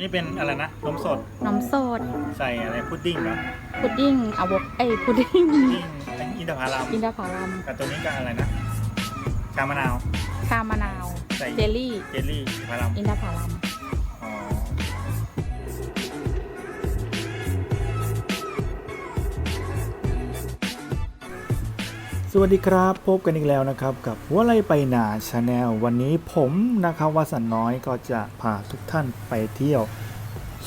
นี่เป็นอะไรนะนมสดน้ำสด ใส่อะไรพุดดิ้งเหรอพุดดิ้งอะวกไอยพุดดิ้งพุดดิ้งอินทผลัมอินทผลัมกับตัวนี้ก็อะไรนะชามะนาวชามะนาว ใส่เจลลี่เจลลี่อินทผลัมอินทผลัม สวัสดีครับ พบกันอีกแล้วนะครับกับหัวไล่ไปนาชาแนลวันนี้ผมนะครับวสันต์น้อยก็จะพาทุกท่านไปเที่ยว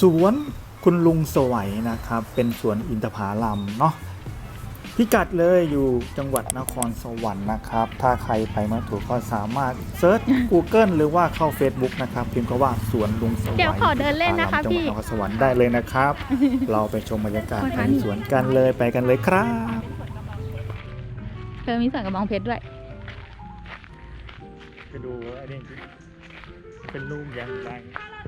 สวนคุณลุงสวัยนะครับ เป็นสวนอินทผลัมเนาะพิกัดเลยอยู่จังหวัดนครสวรรค์นะครับ ถ้าใครไปมาถูกก็สามารถเซิร์ช Google หรือว่าเข้า Facebook นะครับพิมพ์คำว่าสวนลุงสวัยเดี๋ยวขอเดินเล่นนะคะจังหวัดพี่นครสวรรค์ได้เลยนะครับ เราไปชมบรรยากาศคนคะในนี่สวนกันเลยไปกันเลยครับเธ อมีสวนกระบองเพชรด้วย ไปดูอ้นี่สิเป็นลูกยังไง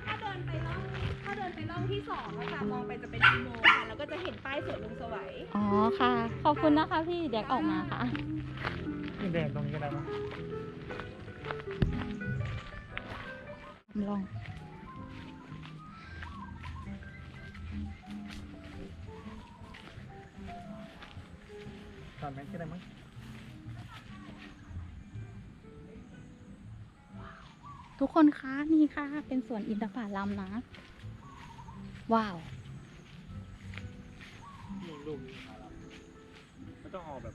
ถ้าเดินไปร่องถ้าเดินไปร่องที่สองอะค่ะมองไปจะเป็นอุโมงค์ค่ะแล้วก็จะเห็นป้ายสวนลุงสวัยอ๋อค่ะ ขอบคุณนะคะพี่เดี๋ยวออกมาค่ะ นี่เดินตรงนี้ก็ได้มั้งลองตอนนั้นก็ได้มั้ง ทุกคนคะนี่ค่ะ เป็นสวนอินทผลัมนะ ว้าวลูกๆไม่ต้องเอาแบบ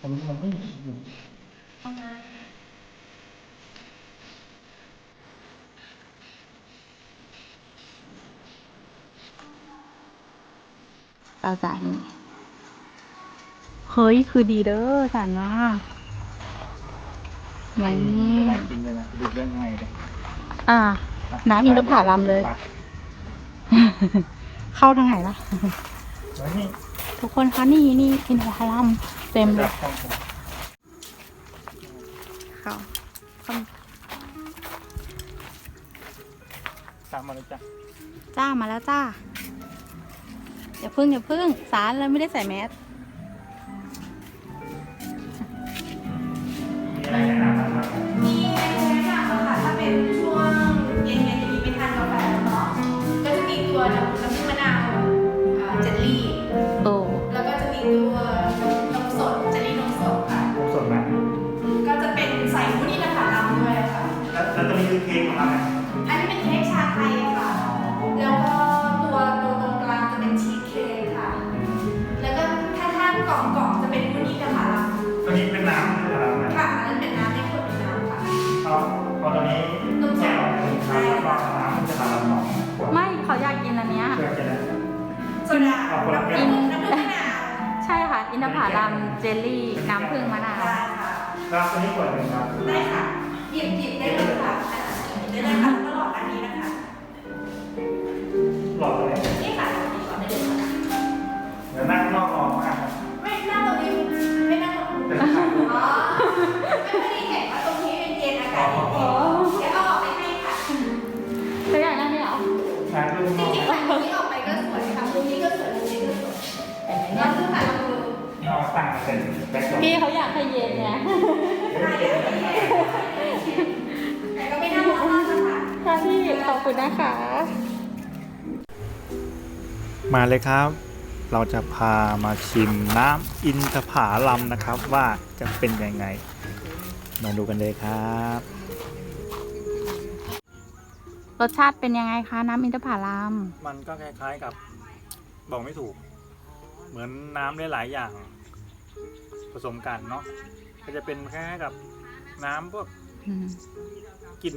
มันมันไม่อยู่เเราจะนี่เฮ้ย คือดีเด้อสันว่าอย่างนี้จริงเลยนะดูเรื่องง่ายเลยอ่า น้ำอินทผลัมเลย เข้าทางไหนล่ะแล้วนี่ทุกคนคะนี่นี่อินทผลัมเต็มเลจัยบต้องผมเข้าเข้าตามมาเลยจ้ะจ้ามาแล้วจ้าอย่าพึ่งอย่าพึ่งสารเราไม่ได้ใส่แมสางๆกล่องๆจะเป็นวุ้นอินทผลัมตัวนี้เป็นน้ำของเราไหมค่ะอันนั้นเป็นน้ำในขวดเป็นน้ำค่ะ เอาเอาตัวนี้แก้วหนึ่งครับแล้วก็น้ำจะทำละสองขวดไม่เขาอยากกินอันเนี้ย เพื่อจะได้ โซดาเอาคนละแก้ว น้ำผึ้งน้ำผึ้งมะนาวใช่ค่ะ อินทผลัมเจลลี่น้ำผึ้งมะนาว ได้ค่ะ ครับตัวนี้ขวดหนึ่งครับ ได้ค่ะหยิบหยิบได้เลยค่ะ พี่เขาอยากให้เย็นไงแต่ก็ไม่น่าร้อนมากนะคะค่ะพี่ขอบคุณนะคะ มาเลยครับ เราจะพามาชิมน้ำอินทผาลัมนะครับว่าจะเป็นยังไง มาดูกันเลยครับ รสชาติเป็นยังไงคะ น้ำอินทผลัมมันก็คล้ายๆกับบอกไม่ถูก เหมือนน้ำหลายๆอย่าง ผสมกันเนาะก็จะเป็นคล้ายๆกับน้ำพวกอืมกลิ่น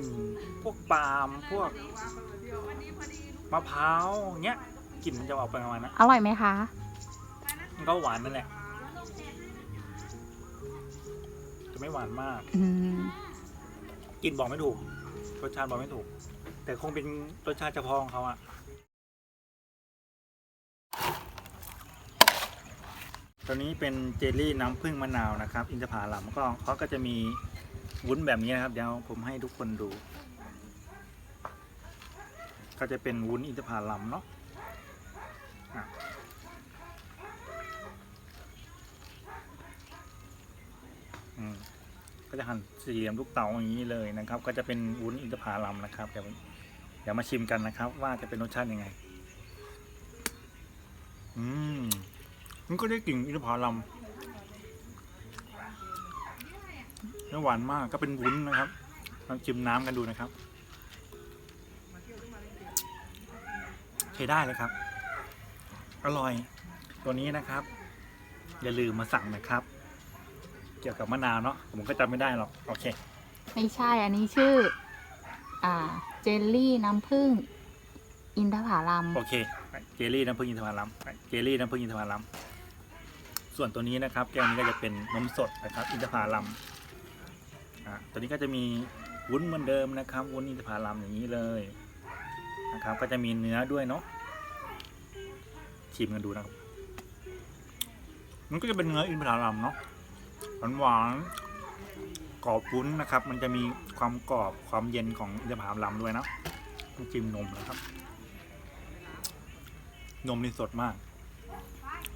พวกปาล์มพวกมะพร้าวเงี้ยกลิ่นมันจะออกไปประมาณนั้นอร่อยไหมคะ มันก็หวานนั่นแหละจะไม่หวานมาก อืมกลิ่นบอกไม่ถูกรสชาติบอกไม่ถูก แต่คงเป็นรสชาติเฉพาะของเขาอะ ตัวนี้เป็นเจลลี่น้ำผึ้งมะนาวนะครับ อินทผลัมก็เขาก็จะมีวุ้นแบบนี้นะครับ เดี๋ยวผมให้ทุกคนดู ก็จะเป็นวุ้นอินทผลัมเนาะก็จะหั่นสี่เหลี่ยมลูกเต๋าอย่างนี้เลยนะครับ ก็จะเป็นวุ้นอินทผลัมนะครับ เดี๋ยวเดี๋ยวมาชิมกันนะครับ ว่าจะเป็นรสชาติยังไง อืม มันก็ได้กลิ่นอินทผลัมเนื้อหวานมากก็เป็นวุ้นนะครับลองชิมน้ำกันดูนะครับ ใช้ได้เลยครับ อร่อย ตัวนี้นะครับ อย่าลืมมาสั่งนะครับ เกี่ยวกับมะนาวเนาะผมก็จำไม่ได้หรอก โอเค ไม่ใช่อันนี้ชื่อ อ่า เจลลี่น้ำผึ้งอินทผลัมโอเค เจลลี่น้ำผึ้งอินทผลัมเจลลี่น้ำผึ้งอินทผลัม ส่วนตัวนี้นะครับ แก้วนี้ก็จะเป็นนมสดนะครับ อินทผลัมอ่าตัวนี้ก็จะมีวุ้นเหมือนเดิมนะครับ วุ้นอินทผลัมอย่างนี้เลยนะครับ ก็จะมีเนื้อด้วยเนาะชิมกันดูนะครับ มันก็จะเป็นเนื้ออินทผลัมเนาะหวานหวานๆกรอบวุ้นนะครับ มันจะมีความกรอบความเย็นของอินทผลัมด้วยนะจิ้มนมนะครับ นมนี่สดมาก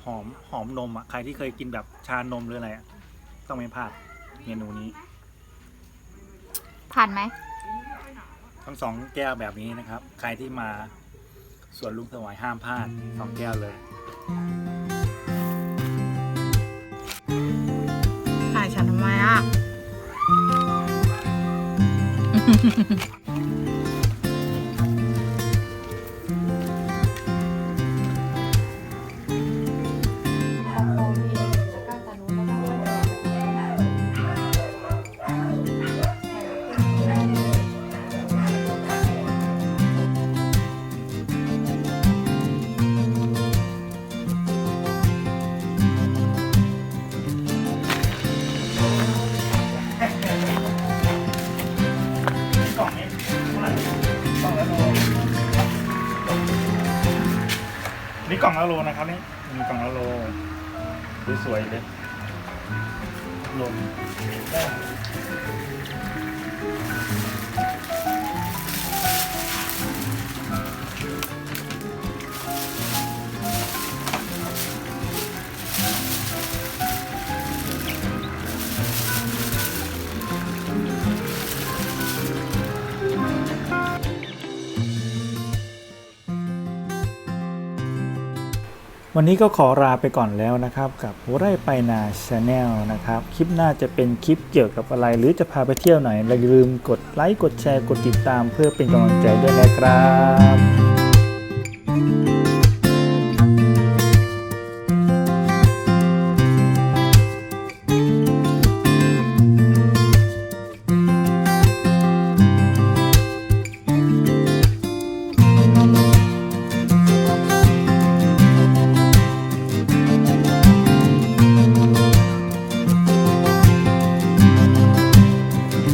หอมหอมนมอะใครที่เคยกินแบบชานมหรืออะไรอะต้องไม่พลาดเมนูนี้ ผ่านไหมทั้งสองแก้วแบบนี้นะครับ ใครที่มาสวนลุงสวายห้ามพลาดสองแก้วเลย ถ่ายฉันทำไมอะ กล่องละโลนะครับนี่มีกล่องละโลสวยๆเลยลมได้ วันนี้ก็ขอลาไปก่อนแล้วนะครับ กับหัวไร่ไปนาชาแนลนะครับ คลิปหน้าจะเป็นคลิปเกี่ยวกับอะไร หรือจะพาไปเที่ยวไหนอย่าลืมกดไลค์กดแชร์กดติดตามเพื่อเป็นกำลังใจด้วยนะครับ